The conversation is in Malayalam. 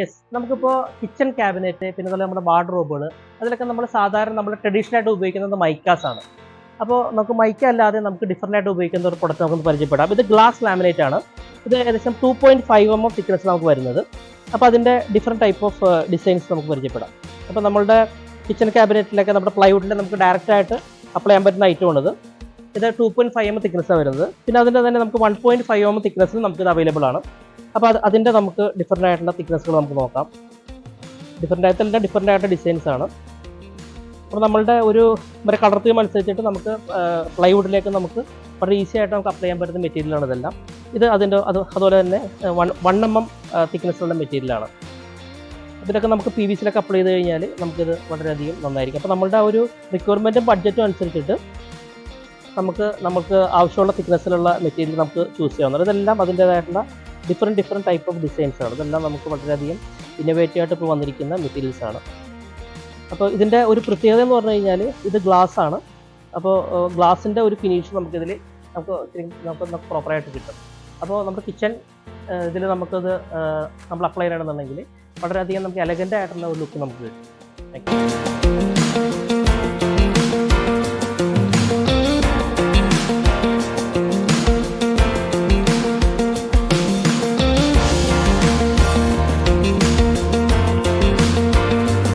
യെസ് നമുക്കിപ്പോൾ കിച്ചൺ ക്യാബിനറ്റ് പിന്നെ അതുപോലെ നമ്മുടെ വാർഡ്രോബുകൾ അതിലൊക്കെ നമ്മൾ സാധാരണ നമ്മൾ ട്രഡീഷണൽ ആയിട്ട് ഉപയോഗിക്കുന്നത് മൈക്കാസ് ആണ്. അപ്പോൾ നമുക്ക് മൈക്ക അല്ലാതെ നമുക്ക് ഡിഫറന്റ് ആയിട്ട് ഉപയോഗിക്കുന്ന ഒരു പ്രൊഡക്റ്റ് നമുക്ക് പരിചയപ്പെടാം. ഇത് ഗ്ലാസ് ലാമിനേറ്റ് ആണ്. ഇത് ഏകദേശം two point five M M thickness നമുക്ക് വരുന്നത്. അപ്പോൾ അതിന്റെ ഡിഫറെന്റ് ടൈപ്പ് ഓഫ് ഡിസൈൻസ് നമുക്ക് പരിചയപ്പെടാം. അപ്പോൾ നമ്മളുടെ കിച്ചൺ ക്യാബിനറ്റിലൊക്കെ നമ്മുടെ പ്ലൈവുഡിൽ നമുക്ക് ഡയറക്റ്റ് ആയിട്ട് അപ്ലൈ ചെയ്യാൻ പറ്റുന്ന ഐറ്റം ആണിത് ഇത്. ടു പോയിന്റ് ഫൈവ് എം തിക്നെസ്സാണ് വരുന്നത്. പിന്നെ അതിന്റെ തന്നെ നമുക്ക് വൺ പോയിന്റ് ഫൈവ് എം തിക്നെസ്സിൽ നമുക്ക് ഇത് അവൈലബിൾ ആണ്. അപ്പോൾ അത് അതിന്റെ നമുക്ക് ഡിഫറെന്റ് ആയിട്ടുള്ള തിക്നെസ്സുകൾ നമുക്ക് നോക്കാം. ഡിഫറെന്റ് ആയിട്ടുള്ള ഡിഫറെന്റ് ആയിട്ടുള്ള ഡിസൈൻസ് ആണ്. അപ്പോൾ നമ്മളുടെ ഒരു ഒരു കളർ തീം അനുസരിച്ചിട്ട് നമുക്ക് പ്ലൈവുഡിലേക്ക് നമുക്ക് വളരെ ഈസി ആയിട്ട് നമുക്ക് അപ്ലൈ ചെയ്യാൻ പറ്റുന്ന മെറ്റീരിയലാണ് ഇതെല്ലാം. ഇത് അതിന്റെ അത് അതുപോലെ തന്നെ വൺ വൺ എം എം തിക്നെസ്സുള്ള മെറ്റീരിയലാണ് ഇതിലൊക്കെ നമുക്ക് പി വി സിയിലൊക്കെ അപ്ലൈ ചെയ്ത് കഴിഞ്ഞാൽ നമുക്കിത് വളരെയധികം നന്നായിരിക്കും. അപ്പോൾ നമ്മളുടെ ആ ഒരു റിക്വയർമെന്റും ബഡ്ജറ്റും അനുസരിച്ചിട്ട് നമുക്ക് നമുക്ക് ആവശ്യമുള്ള തിക്നെസ്സിലുള്ള മെറ്റീരിയൽ നമുക്ക് ചൂസ് ചെയ്യാവുന്നത് ഇതെല്ലാം അതിന്റേതായിട്ടുള്ള different different type of designs ആണ്. ഇതെല്ലാം നമുക്ക് വളരെയധികം ഇന്നോവേറ്റീവ് ആയിട്ട് ഇപ്പോൾ വന്നിരിക്കുന്ന മെറ്റീരിയൽസ് ആണ്. അപ്പോൾ ഇതിന്റെ ഒരു പ്രത്യേകത എന്ന് പറഞ്ഞു കഴിഞ്ഞാൽ ഇത് ഗ്ലാസ് ആണ്. അപ്പോൾ ഗ്ലാസിന്റെ ഒരു ഫിനിഷ് നമുക്കിതിൽ നമുക്ക് നമുക്ക് പ്രോപ്പറായിട്ട് കിട്ടും. അപ്പോൾ നമ്മുടെ കിച്ചൺ ഇതിൽ നമുക്കത് നമ്മൾ അപ്ലൈ ചെയ്യണമെന്നുണ്ടെങ്കിൽ വളരെയധികം നമുക്ക് എലഗന്റ് ആയിട്ടുള്ള ഒരു ലുക്ക് നമുക്ക് കിട്ടും. Thank you.